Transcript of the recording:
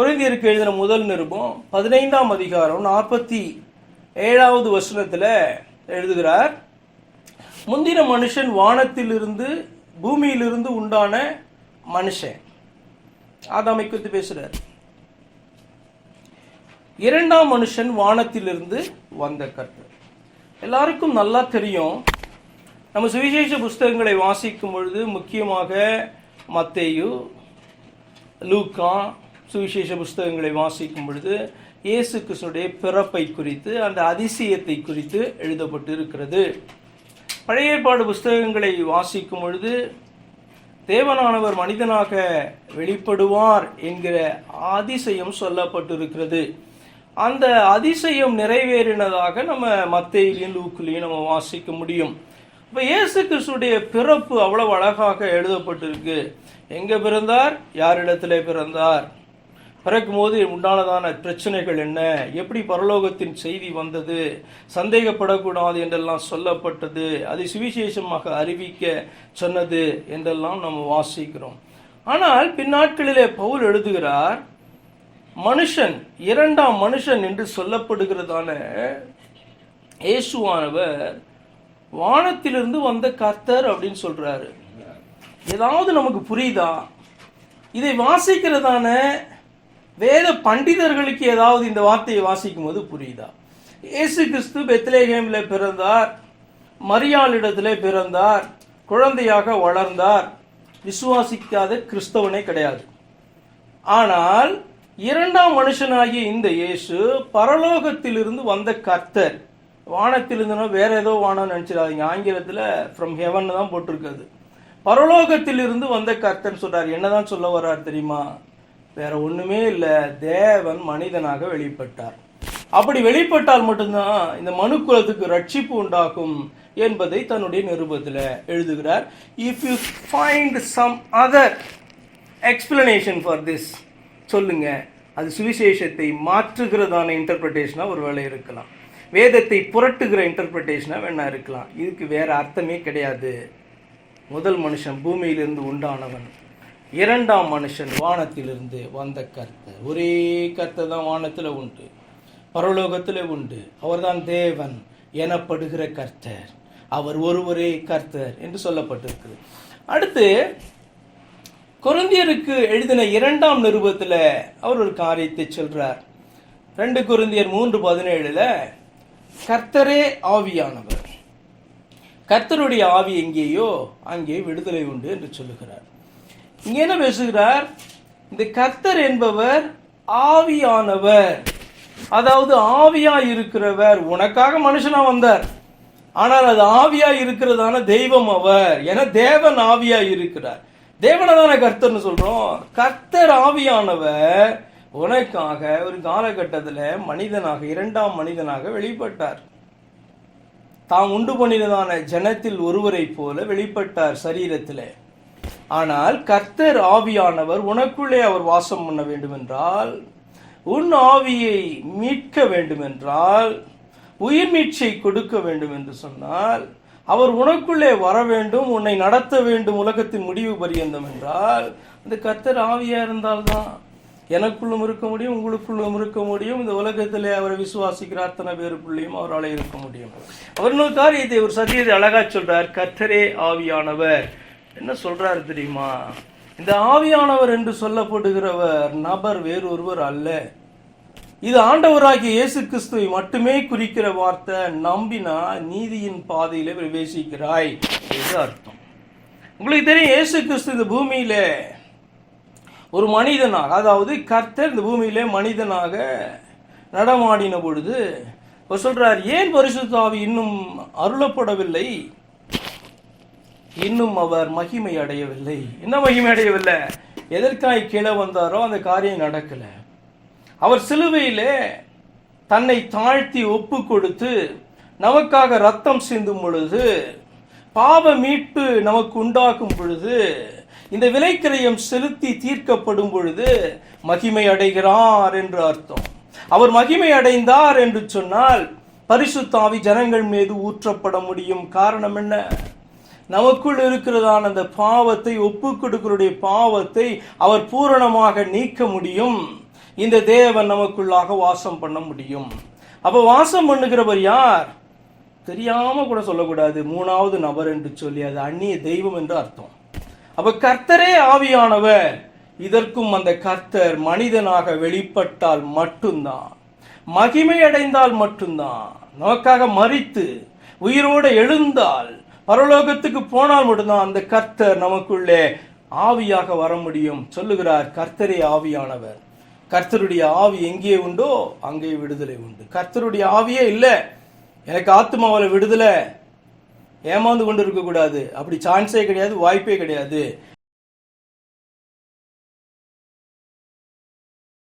குறைந்தியருக்கு எழுதின முதல் நிருபம் பதினைந்தாம் அதிகாரம் நாற்பத்தி ஏழாவது வசனத்தில் எழுதுகிறார் முந்தின மனுஷன் வானத்திலிருந்து பூமியிலிருந்து உண்டான மனுஷன். ஆதாமை குறித்து பேசுகிறார் இரண்டாம் மனுஷன் வானத்திலிருந்து வந்த கர்த்தர். எல்லாருக்கும் நல்லா தெரியும் நம்ம சுவிசேஷ புஸ்தகங்களை வாசிக்கும் பொழுது முக்கியமாக மத்தேயு லூக்கா சுவிசேஷ புஸ்தகங்களை வாசிக்கும் பொழுது இயேசு கிருஷ்ணனுடைய பிறப்பை குறித்து அந்த அதிசயத்தை குறித்து எழுதப்பட்டு இருக்கிறது பழைய ஏற்பாடு புஸ்தகங்களை வாசிக்கும் பொழுது தேவனானவர் மனிதனாக வெளிப்படுவார் என்கிற அதிசயம் சொல்லப்பட்டிருக்கிறது. அந்த அதிசயம் நிறைவேறினதாக நம்ம மத்தையிலையும் லூக்குலையும் நம்ம வாசிக்க முடியும். இப்போ இயேசு கிறிஸ்துடைய பிறப்பு அவ்வளவு அழகாக எழுதப்பட்டிருக்கு. எங்கே பிறந்தார்? யாரிடத்திலே பிறந்தார்? பிறக்கும் போது உண்டானதான பிரச்சனைகள் என்ன? எப்படி பரலோகத்தின் செய்தி வந்தது? சந்தேகப்படக்கூடாது என்றெல்லாம் சொல்லப்பட்டது. அதை சுவிசேஷமாக அறிவிக்க சொன்னது என்றெல்லாம் நம்ம வாசிக்கிறோம். ஆனால் பின்னாட்களிலே பவுல் எழுதுகிறார் மனுஷன் இரண்டாம் மனுஷன் என்று சொல்லப்படுகிறதான இயேசுவானவர் வானத்திலிருந்து வந்த கர்த்தர் அப்படின்னு சொல்றாரு. ஏதாவது நமக்கு புரியுதா? இதை வாசிக்கிறதான வேத பண்டிதர்களுக்கு ஏதாவது இந்த வார்த்தையை வாசிக்கும் போது புரியுதா? இயேசு கிறிஸ்து பெத்லேஹேம்ல பிறந்தார் மரியாளிடத்தில் பிறந்தார் குழந்தையாக வளர்ந்தார். விசுவாசிக்காத கிறிஸ்தவனே கிடையாது. ஆனால் இரண்டாம் மனுஷனாகிய இந்த இயேசு பரலோகத்திலிருந்து வந்த கர்த்தர். வானத்திலிருந்துனா வேற ஏதோ வானம் நினச்சிடாதீங்க. ஆங்கிலத்தில் ஃப்ரம் ஹெவன் தான் போட்டிருக்குது. பரலோகத்திலிருந்து வந்த கர்த்தர் சொல்றார். என்னதான் சொல்ல வர்றார் தெரியுமா? வேற ஒண்ணுமே இல்லை. தேவன் மனிதனாக வெளிப்பட்டார். அப்படி வெளிப்பட்டால் மட்டும்தான் இந்த மனு குலத்துக்கு ரட்சிப்பு உண்டாகும் என்பதை தன்னுடைய நிருபத்தில் எழுதுகிறார். If you find some other explanation for this சொல்லுங்க. அது சுவிசேஷத்தை மாற்றுகிறதான இன்டர்பிரிட்டேஷனாக ஒரு வேலை இருக்கலாம். வேதத்தை புரட்டுகிற இன்டர்பிரிட்டேஷனாக வேணா இருக்கலாம். இதுக்கு வேற அர்த்தமே கிடையாது. முதல் மனுஷன் பூமியிலிருந்து உண்டானவன். இரண்டாம் மனுஷன் வானத்திலிருந்து வந்த கர்த்தர். ஒரே கர்த்தர் தான் வானத்தில் உண்டு. பரலோகத்தில் உண்டு. அவர்தான் தேவன் எனப்படுகிற கர்த்தர். அவர் ஒருவரே கர்த்தர் என்று சொல்லப்பட்டிருக்கு அடுத்து குருந்தியருக்கு எழுதின இரண்டாம் நிருபத்தில் அவர் ஒரு காரியத்தை சொல்றார். ரெண்டு குருந்தியர் மூன்று பதினேழுல கர்த்தரே ஆவியானவர். கர்த்தருடைய ஆவி எங்கேயோ அங்கே விடுதலை உண்டு என்று சொல்லுகிறார். இங்க என்ன பேசுகிறார்? இந்த கர்த்தர் என்பவர் ஆவியானவர். அதாவது ஆவியா இருக்கிறவர். உனக்காக மனுஷனா வந்தார். ஆனால் அது ஆவியா இருக்கிறதான தெய்வம் அவர். என தேவன் ஆவியா இருக்கிறார். தேவனை தானே கர்த்தர்னு சொல்றோம். கர்த்தர் ஆவியானவர் உனக்காக ஒரு காலகட்டத்தில் மனிதனாக இரண்டாம் மனிதனாக வெளிப்பட்டார். தாம் உண்டு பண்ணினதான ஜனத்தில் ஒருவரை போல வெளிப்பட்டார் சரீரத்தில். ஆனால் கர்த்தர் ஆவியானவர் உனக்குள்ளே அவர் வாசம் பண்ண வேண்டும் என்றால் உன் ஆவியை மீட்க வேண்டும் என்றால் உயிர் மீட்சை கொடுக்க வேண்டும் என்று சொன்னால் அவர் உனக்குள்ளே வர வேண்டும் உன்னை நடத்த வேண்டும் உலகத்தின் முடிவு பரியந்தம் என்றால் அந்த கர்த்தர் ஆவியா இருந்தால்தான் எனக்குள்ளும் இருக்க முடியும் உங்களுக்குள்ளும் இருக்க முடியும் இந்த உலகத்திலே அவரை விசுவாசிக்கிற அத்தனை பேருக்குள்ளேயும் அவரால் இருக்க முடியும். அவர் இன்னொரு காரியத்தை ஒரு சத்தியத்தை அழகா சொல்றார் கர்த்தரே ஆவியானவர். என்ன சொல்றாரு தெரியுமா? இந்த ஆவியானவர் என்று சொல்லப்படுகிறவர் நபர் வேறொருவர் அல்ல. இது ஆண்டவராகிய இயேசு கிறிஸ்துவை மட்டுமே குறிக்கிற வார்த்தை நம்பினா நீதியின் பாதையில பிரவேசிக்கிறாய் என்று அர்த்தம். உங்களுக்கு தெரியும் இயேசு கிறிஸ்து இந்த பூமியில ஒரு மனிதனாக அதாவது கர்த்தர் இந்த பூமியிலே மனிதனாக நடமாடின பொழுது அவர் சொல்றார் ஏன் பரிசுத்தாவி இன்னும் அருளப்படவில்லை? இன்னும் அவர் மகிமை அடையவில்லை. என்ன மகிமை அடையவில்லை? எதற்காக கீழே வந்தாரோ அந்த காரியம் நடக்கலை. அவர் சிலுவையிலே தன்னை தாழ்த்தி ஒப்பு கொடுத்து நமக்காக ரத்தம் சிந்தும் பொழுது பாவ மீட்பு நமக்கு உண்டாக்கும் பொழுது இந்த விலைக்கிரயம் செலுத்தி தீர்க்கப்படும் பொழுது மகிமை அடைகிறார் என்று அர்த்தம். அவர் மகிமை அடைந்தார் என்று சொன்னால் பரிசுத்தாவி ஜனங்கள் மீது ஊற்றப்பட முடியும். காரணம் என்ன? நமக்குள் இருக்கிறதான அந்த பாவத்தை ஒப்பு கொடுக்கிறடைய பாவத்தை அவர் பூரணமாக நீக்க முடியும். இந்த தேவன் நமக்குள்ளாக வாசம் பண்ண முடியும். அப்ப வாசம் பண்ணுகிறவர் யார்? தெரியாம கூட சொல்லக்கூடாது. மூணாவது நபர் என்று சொல்லி அது அந்நிய தெய்வம் என்று அர்த்தம். அப்ப கர்த்தரே ஆவியானவர். இதற்கும் அந்த கர்த்தர் மனிதனாக வெளிப்பட்டால் மட்டும்தான். மகிமை அடைந்தால் மட்டும்தான். நமக்காக மறித்து உயிரோடு எழுந்தால் பரலோகத்துக்கு போனால் மட்டும்தான் அந்த கர்த்தர் நமக்குள்ளே ஆவியாக வர முடியும். சொல்லுகிறார் கர்த்தரே ஆவியானவர். கர்த்தருடைய ஆவி எங்கே உண்டோ அங்கே விடுதலை உண்டு. கர்த்தருடைய ஆவியே இல்லை. எனக்கு ஆத்மாவில் விடுதலை. ஏமாந்து கொண்டு இருக்கக்கூடாது அப்படி சான்ஸே கிடையாது வாய்ப்பே கிடையாது.